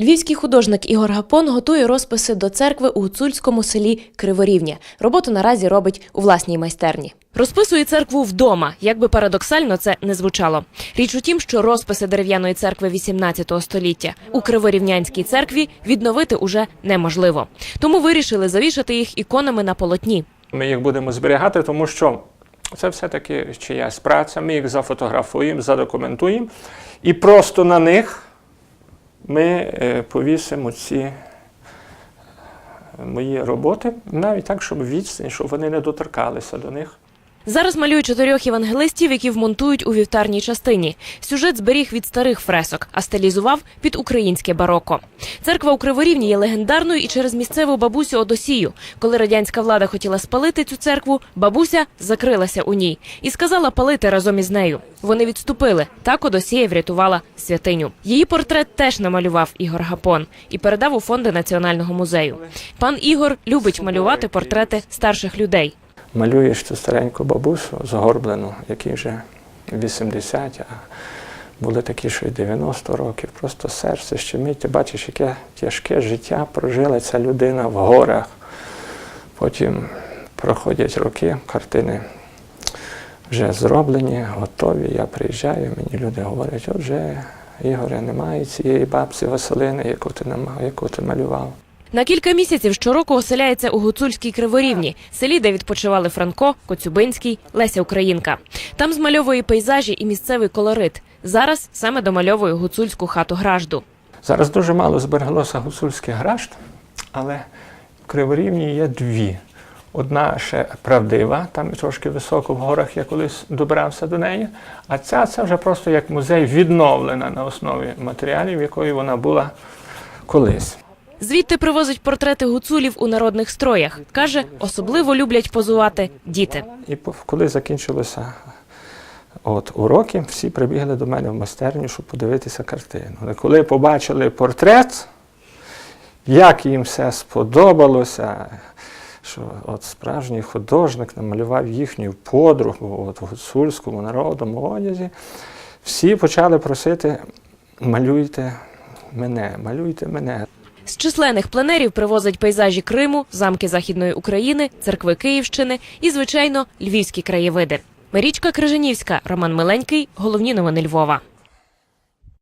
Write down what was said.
Львівський художник Ігор Гапон готує розписи до церкви у гуцульському селі Криворівня. Роботу наразі робить у власній майстерні. Розписує церкву вдома, як би парадоксально це не звучало. Річ у тім, що розписи дерев'яної церкви 18 століття у Криворівнянській церкві відновити уже неможливо. Тому вирішили завішати їх іконами на полотні. Ми їх будемо зберігати, тому що це все-таки чиясь праця. Ми їх зафотографуємо, задокументуємо, і просто на них ми е, повісимо ці е, мої роботи, навіть так, щоб відстань, щоб вони не доторкалися до них. Зараз малює чотирьох євангелистів, які вмонтують у вівтарній частині. Сюжет зберіг від старих фресок, а стилізував під українське бароко. Церква у Криворівні є легендарною і через місцеву бабусю Одосію. Коли радянська влада хотіла спалити цю церкву, бабуся закрилася у ній і сказала палити разом із нею. Вони відступили. Так Одосія врятувала святиню. Її портрет теж намалював Ігор Гапон і передав у фонди національного музею. Пан Ігор любить малювати портрети старших людей. Малюєш цю стареньку бабусю згорблену, якій вже 80, а були такі, що й 90 років. Просто серце щемить. Ти бачиш, яке тяжке життя прожила ця людина в горах. Потім проходять роки, картини вже зроблені, готові. Я приїжджаю, мені люди говорять, отже, Ігоре, немає цієї бабці Василини, яку ти яку ти малював. На кілька місяців щороку оселяється у гуцульській криворівні, селі, де відпочивали Франко, Коцюбинський, Леся Українка. Там змальовує пейзажі і місцевий колорит. Зараз саме домальовує гуцульську хату гражду. Зараз дуже мало збереглося гуцульських гражд, але в Криворівні є дві. Одна ще правдива, там трошки високо в горах я колись добирався до неї. А ця це вже просто як музей відновлена на основі матеріалів, якої вона була колись. Звідти привозить портрети гуцулів у народних строях. Каже, особливо люблять позувати діти. І коли закінчилися от, уроки, всі прибігли до мене в майстерню, щоб подивитися картину. Але коли побачили портрет, як їм все сподобалося, що от справжній художник намалював їхню подругу от, в гуцульському народному одязі, всі почали просити: малюйте мене, малюйте мене. З численних пленерів привозить пейзажі Криму, замки Західної України, церкви Київщини і, звичайно, львівські краєвиди. Марічка Крижанівська, Роман Миленький. Головні новини Львова.